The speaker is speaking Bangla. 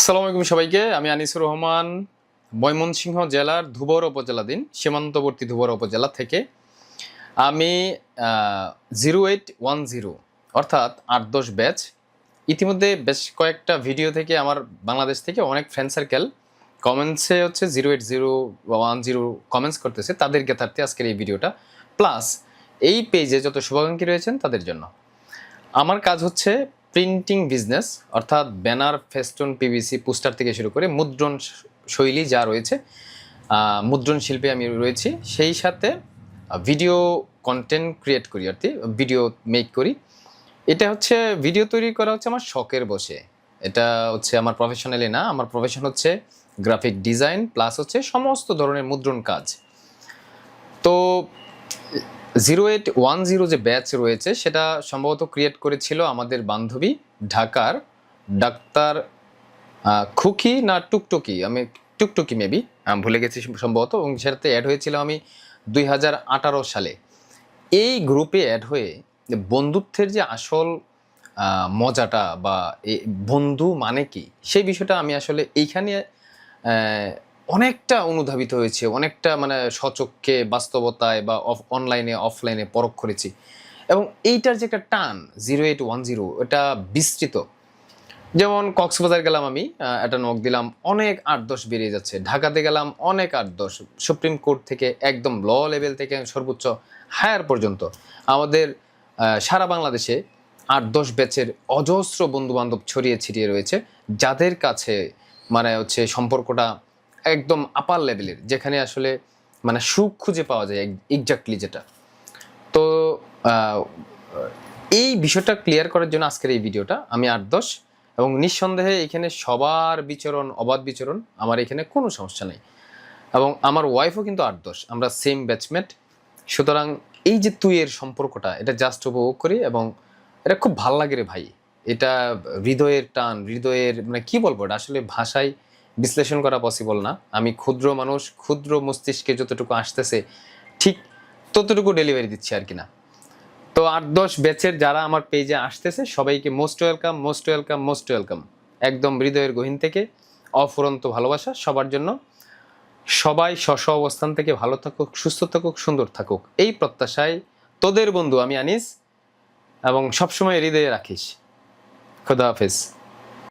আসসালামু আলাইকুম সবাইকে। আমি আনিসুর রহমান। ময়মনসিংহ জেলার ধুবর উপজেলাধীন সীমান্তবর্তী ধুবর উপজেলা থেকে। আমি জিরো এইট ওয়ান জিরো অর্থাৎ আট দশ ব্যাচ ইতিমধ্যে বেশ কয়েকটা ভিডিও থেকে আমার বাংলাদেশ থেকে অনেক ফ্রেন্ড সার্কেল কমেন্টসে হচ্ছে zero eight zero one zero comments করতেছে। তাদের জ্ঞাতার্থে আজকের এই ভিডিওটা প্লাস এই পেজে যত শুভাকাঙ্ক্ষী রয়েছেন তাদের জন্য। আমার কাজ হচ্ছে প্রিন্টিং বিজনেস অর্থাৎ ব্যানার ফেস্টুন পিভিসি পোস্টার থেকে শুরু করে মুদ্রণ শৈলী যা রয়েছে মুদ্রণ শিল্পে আমি রয়েছি। সেই সাথে ভিডিও কন্টেন্ট ক্রিয়েট করি আর কি ভিডিও মেক করি। এটা হচ্ছে ভিডিও তৈরি করা হচ্ছে আমার শখের বসে। এটা হচ্ছে আমার প্রফেশনালি না, আমার প্রফেশন হচ্ছে গ্রাফিক ডিজাইন প্লাস হচ্ছে সমস্ত ধরনের মুদ্রণ কাজ। তো জিরো এইট ওয়ান জিরো যে ব্যাচ রয়েছে, সেটা সম্ভবত ক্রিয়েট করেছিল আমাদের বান্ধবী ঢাকার ডাক্তার খুকি না টুকটুকি? আমি টুকটুকি মেবি আমি ভুলে গেছি সম্ভবত, এবং সেটাতে অ্যাড হয়েছিল আমি দুই হাজার আঠারো সালে। এই গ্রুপে অ্যাড হয়ে বন্ধুত্বের যে আসল মজাটা বা বন্ধু মানে কি, সেই বিষয়টা আমি আসলে এইখানে অনেকটা অনুধাবিত হয়েছে, অনেকটা মানে সচক্ষে বাস্তবতায় বা অনলাইনে অফলাইনে পরখ করেছি। এবং এইটার যে একটা টান জিরো এইট ওয়ান জিরো এটা বিস্তৃত। যেমন কক্সবাজার গেলাম আমি একটা নখ দিলাম, অনেক আট দশ বেরিয়ে যাচ্ছে। ঢাকাতে গেলাম, অনেক আট দশ। সুপ্রিম কোর্ট থেকে একদম ল লেভেল থেকে সর্বোচ্চ হায়ার পর্যন্ত। আমাদের সারা বাংলাদেশে আট দশ ব্যাচের অজস্র বন্ধু বান্ধব ছড়িয়ে ছিটিয়ে রয়েছে। যাদের কাছে মানে হচ্ছে সম্পর্কটা একদম আপার লেভেলের যেখানে আসলে মানে সুখ খুঁজে পাওয়া যায় এক্স্যাক্টলি যেটা। তো এই বিষয়টা ক্লিয়ার করার জন্য আজকের এই ভিডিওটা আমি আট দশ, এবং নিঃসন্দেহে এখানে সবার বিচরণ, অবাধ বিচরণ, আমার এখানে কোনো সমস্যা নেই। এবং আমার ওয়াইফও কিন্তু আট দশ, আমরা সেম ব্যাচমেট সুতরাং এই যে তুই এর সম্পর্কটা, এটা জাস্ট উপভোগ করি এবং এটা খুব ভালো লাগে রে ভাই। এটা হৃদয়ের টান, হৃদয়ের মানে কি বলব, এটা আসলে ভাষায় বিশ্লেষণ করা পসিবল না। আমি ক্ষুদ্র মানুষ, ক্ষুদ্র মস্তিষ্কে যতটুকু আসতেছে, ঠিক ততটুকু ডেলিভারি দিচ্ছি আর কি না। তো আট দশ ব্যাচের যারা আমার পেজে আসতেছে, সবাইকে most welcome most welcome most welcome একদম হৃদয়ের গহীন থেকে অফুরন্ত ভালোবাসা, সবার জন্য সবাই স্ব অবস্থান থেকে ভালো থাকুক, সুস্থ থাকুক, সুন্দর থাকুক। এই প্রত্যাশায় তোদের বন্ধু আমি আনিস, এবং সবসময় হৃদয়ে রাখিস। খোদা হাফেজ।